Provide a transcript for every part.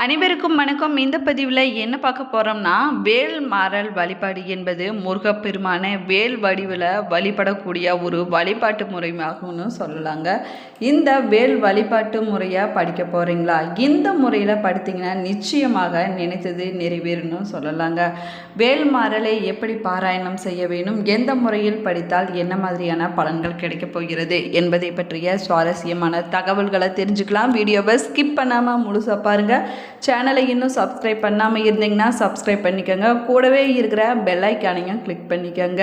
அனைவருக்கும் வணக்கம். இந்த பதிவில் என்ன பார்க்க போகிறோம்னா வேல் மாறல் வழிபாடு என்பது முருகப்பெருமான வேல் வடிவில் வழிபடக்கூடிய ஒரு வழிபாட்டு முறையாகும்னு சொல்லலாங்க. இந்த வேல் வழிபாட்டு முறையை படிக்க போகிறீங்களா இந்த முறையில் படித்தீங்கன்னா நிச்சயமாக நினைத்தது நிறைவேறணும் சொல்லலாங்க. வேல் மாறலை எப்படி பாராயணம் செய்ய வேணும் எந்த முறையில் படித்தால் என்ன மாதிரியான பலன்கள் கிடைக்கப் போகிறது என்பதை பற்றிய சுவாரஸ்யமான தகவல்களை தெரிஞ்சுக்கலாம். வீடியோவை ஸ்கிப் பண்ணாமல் முழுசாக பாருங்கள் சேனலை இன்னும் சப்ஸ்கிரைப் பண்ணாமல் இருந்தீங்கன்னா சப்ஸ்கிரைப் பண்ணிக்கோங்க. கூடவே இருக்கிற பெல்லைக்கானையும் கிளிக் பண்ணிக்கோங்க.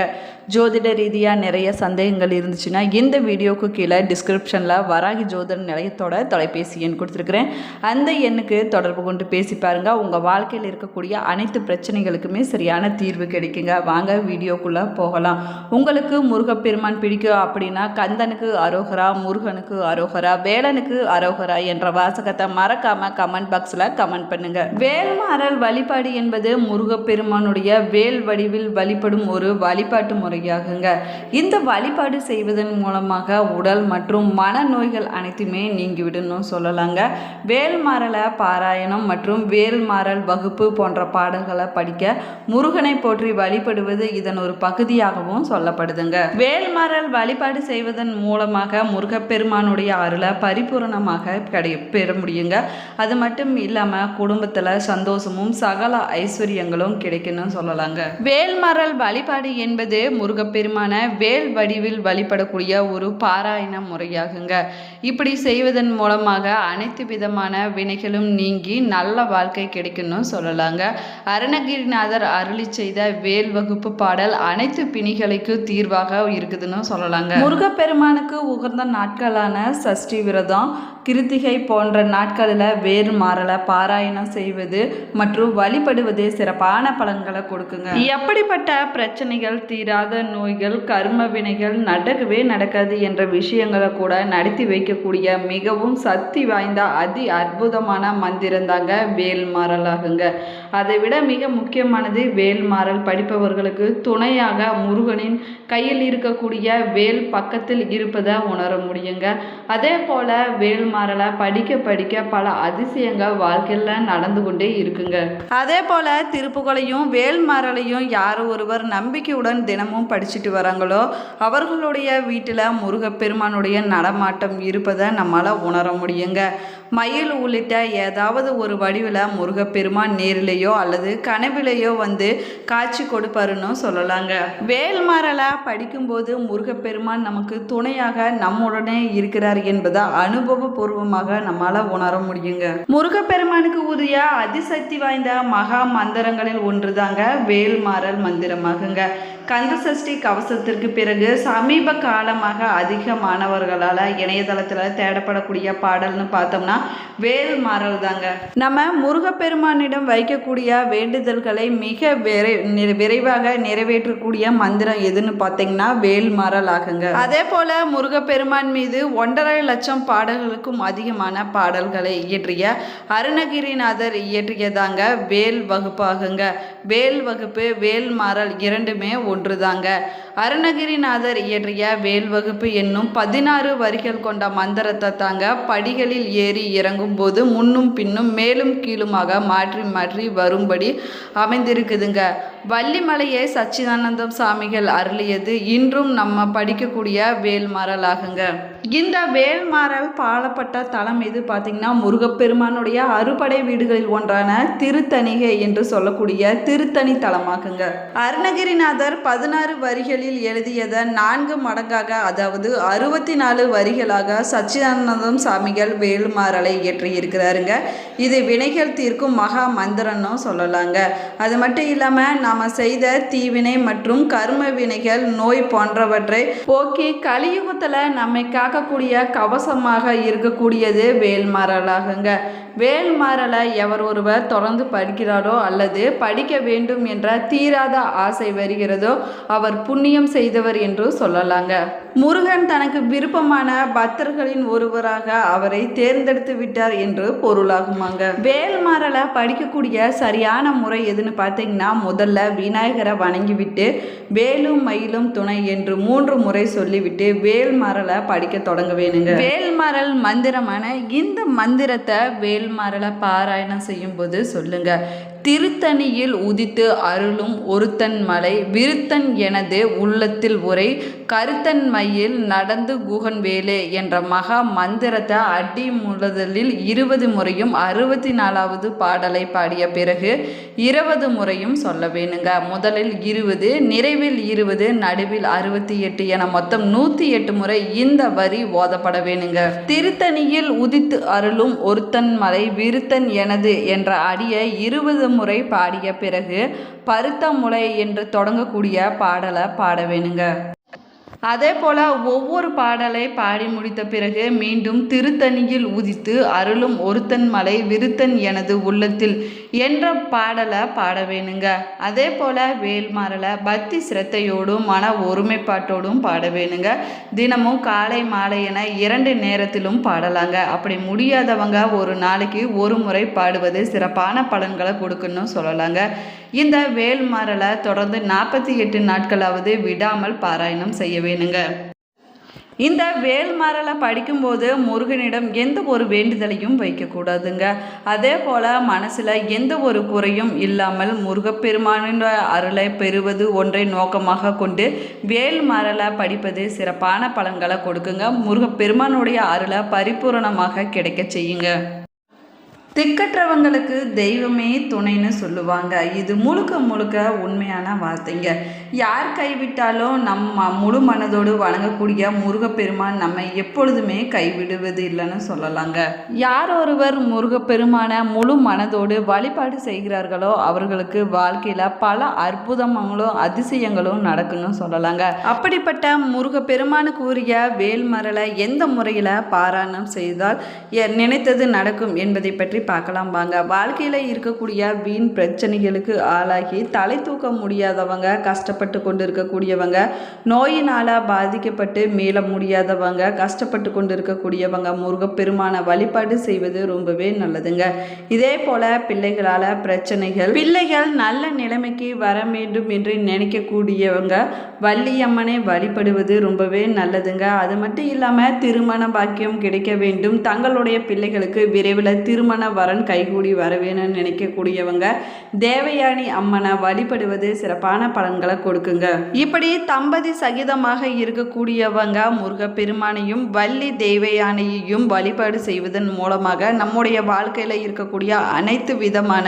ஜோதிட ரீதியாக நிறைய சந்தேகங்கள் இருந்துச்சுன்னா இந்த வீடியோக்கு கீழே டிஸ்கிரிப்ஷனில் வராகி ஜோதிட நிலையத்தோட தொலைபேசி எண் கொடுத்துருக்குறேன். அந்த எண்ணுக்கு தொடர்பு கொண்டு பேசி பாருங்கள் உங்கள் வாழ்க்கையில் இருக்கக்கூடிய அனைத்து பிரச்சனைகளுக்குமே சரியான தீர்வு கிடைக்குங்க. வாங்க வீடியோக்குள்ளே போகலாம். உங்களுக்கு முருகப்பெருமான் பிடிக்கும் அப்படின்னா கந்தனுக்கு அரோகரா முருகனுக்கு அரோகரா வேலனுக்கு அரோகரா என்ற வாசகத்தை மறக்காமல் கமெண்ட் பாக்ஸில் கமெண்ட் பண்ணுங்க. வேல்மாறல் வழிபாடு என்பது முருகப்பெருமானுடைய வேல் வடிவில் வழிபடும் ஒரு வழிபாட்டு முறையாகுங்க. இந்த வழிபாடு செய்வதன் மூலமாக உடல் மற்றும் மன நோய்கள் அனைத்துமே நீங்கிவிடணும் சொல்லலாங்க. வேல்மாறலை பாராயணம் மற்றும் வேல்மாறல் வகுப்பு போன்ற பாடல்களை படிக்க முருகனை போற்றி வழிபடுவது இதன் ஒரு பகுதியாகவும் சொல்லப்படுதுங்க. வேல்மாறல் வழிபாடு செய்வதன் மூலமாக முருகப்பெருமானுடைய அருளை பரிபூரணமாக கிடை பெற முடியுங்க. அது மட்டும் இல்லை இல்லாமல் குடும்பத்தில் சந்தோஷமும் சகல ஐஸ்வர்யங்களும் கிடைக்குன்னு சொல்லலாங்க. வேல்மரல் வழிபாடு என்பது முருகப்பெருமான வேல் வடிவில் வழிபடக்கூடிய ஒரு பாராயண முறையாகுங்க. இப்படி செய்வதன் மூலமாக அனைத்து விதமான வினைகளும் நீங்கி நல்ல வாழ்க்கை கிடைக்குன்னு சொல்லலாங்க. அருணகிரிநாதர் அருளி செய்த வேல் வகுப்பு பாடல் அனைத்து பிணிகளுக்கு தீர்வாக இருக்குதுன்னு சொல்லலாங்க. முருகப்பெருமானுக்கு உகந்த நாட்களான சஷ்டி விரதம் கிருத்திகை போன்ற நாட்களில் வேறு மாறல பாராயணம் செய்வது மற்றும் வழிபடுவது சிறப்பான பலன்களை கொடுக்குங்க. எப்படிப்பட்ட பிரச்சனைகள் தீராத நோய்கள் கர்ம வினைகள் நடக்கவே நடக்காது என்ற விஷயங்களை கூட நடத்தி வைக்கக்கூடிய மிகவும் சக்தி வாய்ந்த அதி அற்புதமான மந்திரம் தாங்க வேல் மாறலாகுங்க. அதை விட மிக முக்கியமானது வேல்மாறல் படிப்பவர்களுக்கு துணையாக முருகனின் கையில் இருக்கக்கூடிய வேல் பக்கத்தில் இருப்பதை உணர முடியுங்க. அதே போல வேல்மாறலை படிக்க படிக்க பல அதிசயங்கள் வாழ்க்கையில் நடந்து கொண்டே இருக்குங்க. அதே போல திருப்புகளையும் வேல்மாறலையும் யார் ஒருவர் நம்பிக்கையுடன் தினமும் படிச்சுட்டு வராங்களோ அவர்களுடைய வீட்டில் முருகப்பெருமானுடைய நடமாட்டம் இருப்பதை நம்மளால் உணர முடியுங்க. மயில் உள்ளிட்ட ஏதாவது ஒரு வடிவில் முருகப்பெருமான் நேரிலேயோ அல்லது கனவிலேயோ வந்து காட்சி கொடுப்பாருன்னு சொல்லலாங்க. வேல்மாரலா படிக்கும்போது முருகப்பெருமான் நமக்கு துணையாக நம்முடனே இருக்கிறார் என்பதை அனுபவபூர்வமாக நம்மளால் உணர முடியுங்க. முருகப்பெருமானுக்கு உரிய அதிசக்தி வாய்ந்த மகா மந்திரங்களில் ஒன்றுதாங்க வேல்மாறல் மந்திரமாகுங்க. கந்த சஷ்டி கவசத்திற்கு பிறகு சமீப காலமாக அதிக மாணவர்களால் இணையதளத்தில் தேடப்படக்கூடிய பாடல்னு பார்த்தோம்னா வேல் மாறல் தாங்க நம்ம முருகப்பெருமானிடம் வைக்கக்கூடிய வேண்டுதல்களை மிக விரை நிறை- விரைவாக நிறைவேற்றக்கூடிய மந்திரம் எதுன்னு பார்த்தீங்கன்னா வேல் மாறல் ஆகுங்க அதே போல முருகப்பெருமான் மீது ஒன்றரை லட்சம் பாடல்களுக்கும் அதிகமான பாடல்களை இயற்றிய அருணகிரிநாதர் இயற்றியதாங்க வேல் வகுப்பாகுங்க. வேல் வகுப்பு வேல் மாறல் இரண்டுமே ஒன்றுதாங்க. அருணகிரிநாதர் இயற்றிய வேல் வகுப்பு என்னும் பதினாறு வரிகள் கொண்ட மந்திரத்தை தாங்க படிகளில் ஏறி இறங்கும் போது முன்னும் பின்னும் மேலும் கீழுமாக மாற்றி மாற்றி வரும்படி அமைந்திருக்குதுங்க. வள்ளிமலையை சச்சிதானந்தம் சாமிகள் அருளியது இன்றும் நம்ம படிக்கக்கூடிய வேல்மாறலாகுங்க இந்த வேல்மாறல் பாலப்பட்ட தலம் எது பார்த்திங்கன்னா முருகப்பெருமானுடைய அறுபடை வீடுகளில் ஒன்றான திருத்தணிகை என்று சொல்லக்கூடிய திருத்தணி தலமாகுங்க அருணகிரிநாதர் பதினாறு வரிகளில் எழுதியதை நான்கு மடங்காக அதாவது அறுபத்தி நாலு வரிகளாக சச்சிதானந்தம் சாமிகள் வேல்மாறலை இயற்றியிருக்கிறாருங்க. இது வினைகள் தீர்க்கும் மகா மந்திரம்னு சொல்லலாங்க. அது மட்டும் இல்லாமல் நாம் செய்த தீவினை மற்றும் கர்ம வினைகள் நோய் போன்றவற்றை போக்கி கலியுகத்தில் நம்மை காக்கக்கூடிய கவசமாக இருக்கக்கூடியது வேல்மாறலாகுங்க. வேல்மாறலை எவர் ஒருவர் தொடர்ந்து படிக்கிறாரோ அல்லது படிக்க வேண்டும் என்ற தீராத ஆசை வருகிறதோ அவர் புண்ணியம் செய்தவர் என்று சொல்லலாங்க. முருகன் தனக்கு விருப்பமான பக்தர்களின் ஒருவராக அவரை தேர்ந்தெடுத்து விட்டார் என்று பொருளாகுமாங்க. வேல்மாறலை படிக்கக்கூடிய சரியான முறை எதுன்னு பார்த்தீங்கன்னா முதல்ல விநாயகரை வணங்கிவிட்டு வேலும் மயிலும் துணை என்று மூன்று முறை சொல்லிவிட்டு வேல்மாறலை படிக்க தொடங்க வேணுங்க. வேல்மாறல் மந்திரமான இந்த மந்திரத்தை வேல் வேல்மரலை பாராயணம் செய்யும்போது சொல்லுங்க. திருத்தணியில் உதித்து அருளும் ஒருத்தன் மலை விருத்தன் எனது உள்ளத்தில் உரை கருத்தன் மையில் நடந்து குகன் வேலே என்ற மகா மந்திரத்தை அடி முழுதலில் இருபது முறையும் அறுபத்தி நாலாவது பாடலை பாடிய பிறகு இருபது முறையும் சொல்ல வேணுங்க. முதலில் இருபது நிறைவில் இருபது நடுவில் அறுபத்தி எட்டு என மொத்தம் நூற்றி எட்டு முறை இந்த வரி ஓதப்பட வேணுங்க. திருத்தணியில் உதித்து அருளும் ஒருத்தன் மலை விருத்தன் எனது என்ற அடியை இருபது முறை பாடிய பிறகு பருத்த முளை என்று தொடங்கக்கூடிய பாடலை பாட வேணுங்க. அதே போல் ஒவ்வொரு பாடலை பாடி முடித்த பிறகு மீண்டும் திருத்தணியில் உதித்து அருளும் ஒருத்தன் மலை விருத்தன் எனது உள்ளத்தில் என்ற பாடலை பாட வேணுங்க அதே போல் வேல்மாறலை பக்தி சிரத்தையோடும் மன ஒருமைப்பாட்டோடும் பாட வேணுங்க தினமும் காலை மாலை என இரண்டு நேரத்திலும் பாடலாங்க. அப்படி முடியாதவங்க ஒரு நாளைக்கு ஒரு முறை பாடுவது சிறப்பான பலன்களை கொடுக்குன்னு சொல்லலாங்க. இந்த வேல்மாறலை தொடர்ந்து நாற்பத்தி எட்டு நாட்களாவது விடாமல் பாராயணம் செய்ய வேணுங்க இந்த வேல்மரலை படிக்கும்போது முருகனிடம் எந்த ஒரு வேண்டுதலையும் வைக்கக்கூடாதுங்க. அதே போல் மனசில் எந்த ஒரு குறையும் இல்லாமல் முருகப்பெருமானின் அருளை பெறுவது ஒன்றை நோக்கமாக கொண்டு வேல்மரலை படிப்பது சிறப்பான பலன்களை கொடுக்குங்க. முருகப்பெருமானுடைய அருளை பரிபூரணமாக கிடைக்க செய்யுங்க. திக்கற்றவங்களுக்கு தெய்வமே துணைன்னு சொல்லுவாங்க. இது முழுக்க முழுக்க உண்மையான வார்த்தைங்க. யார் கைவிட்டாலும் நம்ம முழு மனதோடு வணங்கக்கூடிய முருகப்பெருமான் நம்மை எப்பொழுதுமே கைவிடுவது இல்லைன்னு சொல்லலாங்க. யார் ஒருவர் முருகப்பெருமான முழு மனதோடு வழிபாடு செய்கிறார்களோ அவர்களுக்கு வாழ்க்கையில் பல அற்புதங்களும் அதிசயங்களும் நடக்குன்னு சொல்லலாங்க. அப்படிப்பட்ட முருகப்பெருமானுக்கு உரிய வேல்மரலை எந்த முறையில் பாராயணம் செய்தால் எ- நினைத்தது நடக்கும் என்பதை பற்றி பார்க்கலாம் வாங்க. வாழ்க்கையில் இருக்கக்கூடிய வீண் பிரச்சனைகளுக்கு ஆளாகி தலை தூக்க முடியாதவங்க கஷ்டப்பட்டு கொண்டு இருக்கக்கூடியவங்க நோயினால் பாதிக்கப்பட்டு மீள முடியாதவங்க கஷ்டப்பட்டு கொண்டு இருக்கக்கூடியவங்க முருகப்பெருமான வழிபாடு செய்வது ரொம்பவே நல்லதுங்க. இதே போல பிள்ளைகளால் பிரச்சனைகள் பிள்ளைகள் நல்ல நிலைமைக்கு வர வேண்டும் என்று நினைக்கக்கூடியவங்க வள்ளியம்மனை வழிபடுவது ரொம்பவே நல்லதுங்க. அது மட்டும் இல்லாமல் திருமண பாக்கியம் கிடைக்க வேண்டும். தங்களுடைய பிள்ளைகளுக்கு விரைவில் திருமண வரன் கைகூடி வரவேன்னு நினைக்கக்கூடியவங்க தேவயானி அம்மனை வழிபடுவது சிறப்பான பலன்களை கொடுக்குங்க. இப்படி தம்பதி சகிதமாக இருக்கக்கூடியவங்க முருகப்பெருமானையும் வள்ளி தேவயானையையும் வழிபாடு செய்வதன் மூலமாக நம்முடைய வாழ்க்கையில் இருக்கக்கூடிய அனைத்து விதமான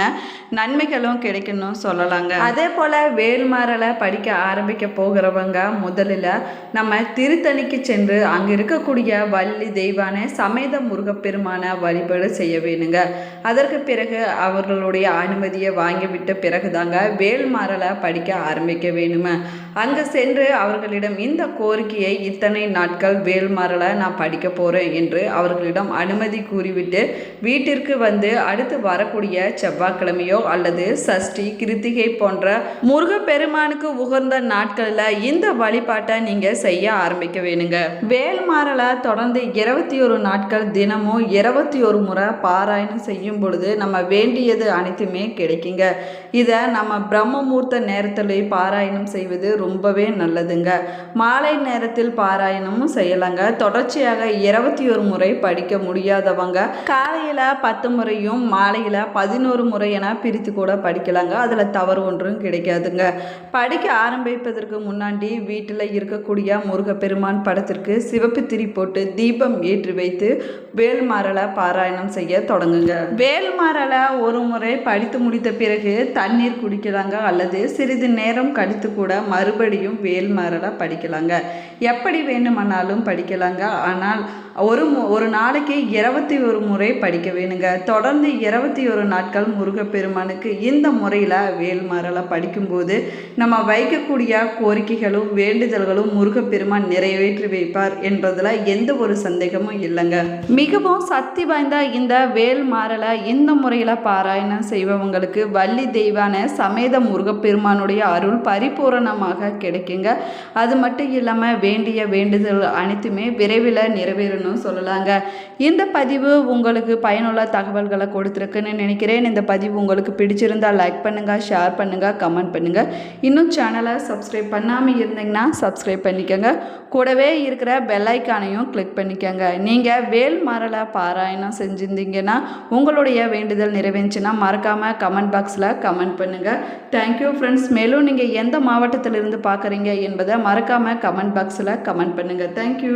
நன்மைகளும் கிடைக்கணும் சொல்லலாங்க. அதே போல் வேல்மாறலை படிக்க ஆரம்பிக்க போகிறவங்க முதலில் நம்ம திருத்தணிக்கு சென்று அங்கே இருக்கக்கூடிய வள்ளி தெய்வான சமேத முருகப்பெருமான வழிபாடு செய்ய வேணுங்க. அதற்கு பிறகு அவர்களுடைய அனுமதியை வாங்கிவிட்ட பிறகு தாங்க வேல்மாறலை படிக்க ஆரம்பிக்க வேணுமே அங்கே சென்று அவர்களிடம் இந்த கோரிக்கையை இத்தனை நாட்கள் வேல்மாறலை நான் படிக்க போகிறேன் என்று அவர்களிடம் அனுமதி கூறிவிட்டு வீட்டிற்கு வந்து அடுத்து வரக்கூடிய செவ்வாய்க்கிழமையோ அல்லது சஷ்டி கிருத்திகை போன்ற முருகப்பெருமானுக்கு உகந்த நாட்களில் இந்த வழிபாட்டை நீங்கள் செய்ய ஆரம்பிக்க வேணுங்க. வேல்மாறலை தொடர்ந்து இருபத்தி ஒரு நாட்கள் தினமும் இருபத்தி ஒரு முறை பாராயணம் செய்யும் பொழுது நம்ம வேண்டியது அனைத்துமே கிடைக்குங்க. இதை நம்ம பிரம்மமூர்த்த நேரத்தில் பாராயணம் செய்வது ரொம்பவே நல்லதுங்க. மாலை நேரத்தில் பாராயணமும் செய்யலாங்க. தொடர்ச்சியாக இருபத்தி ஒரு முறை படிக்க முடியாதவங்க காலையில் பத்து முறையும் மாலையில் பதினோரு முறை என பிரித்து கூட படிக்கலாங்க. அதில் தவறு ஒன்றும் கிடைக்காதுங்க. படிக்க ஆரம்பிப்பதற்கு முன்னாடி வீட்டில் இருக்கக்கூடிய முருகப்பெருமான் படத்திற்கு சிவப்பு திரி போட்டு தீபம் ஏற்றி வைத்து வேல்மாறலை பாராயணம் செய்ய தொடங்குங்க. வேல்மாறலை ஒரு முறை படித்து முடித்த பிறகு தண்ணீர் குடிக்கலாங்க அல்லது சிறிது நேரம் கழித்து கூட மறுபடியும் வேல்மாறலை படிக்கலாங்க. எப்படி வேண்டுமானாலும் படிக்கலாங்க. ஆனால் ஒரு மு- ஒரு நாளைக்கு இருபத்தி ஒரு முறை படிக்க வேணுங்க. தொடர்ந்து இருபத்தி ஒரு நாட்கள் முருகப்பெருமானுக்கு இந்த முறையில் வேல்மாறலை படிக்கும்போது நம்ம வைக்கக்கூடிய கோரிக்கைகளும் வேண்டுதல்களும் முருகப்பெருமான் நிறைவேற்றி வைப்பார் என்பதில் எந்த ஒரு சந்தேகமும் இல்லைங்க. மிகவும் சக்தி வாய்ந்த இந்த மாறலை இந்த முறையில் பாராயணம் செய்பவங்களுக்கு வள்ளி தெய்வான சமேத முருகப்பெருமானுடைய அருள் பரிபூரணமாக கிடைக்குங்க. அது மட்டும் இல்லாமல் வேண்டிய வேண்டுதல் அனைத்துமே விரைவில் நிறைவேறணும் சொல்லலாங்க. இந்த பதிவு உங்களுக்கு பயனுள்ள தகவல்களை கொடுத்துருக்குன்னு நினைக்கிறேன். இந்த பதிவு உங்களுக்கு பிடிச்சிருந்தா லைக் பண்ணுங்கள் ஷேர் பண்ணுங்கள் கமெண்ட் பண்ணுங்கள் இன்னும் சேனலை சப்ஸ்கிரைப் பண்ணாமல் இருந்தீங்கன்னா சப்ஸ்கிரைப் பண்ணிக்கோங்க. கூடவே இருக்கிற பெல்லைக்கானையும் கிளிக் பண்ணிக்கோங்க. நீங்கள் வேல் மரலை பாராயணம் செஞ்சுருந்தீங்கன்னா உங்களுடைய வேண்டுதல் நிறைவேஞ்சுன்னா மறக்காமல் கமெண்ட் பாக்ஸில் கமெண்ட் பண்ணுங்கள் தேங்க்யூ ஃப்ரெண்ட்ஸ் மேலும் நீங்கள் எந்த மாவட்டத்திலிருந்து பார்க்குறீங்க என்பதை மறக்காமல் கமெண்ட் பாக்ஸில் கமெண்ட் பண்ணுங்கள் தேங்க்யூ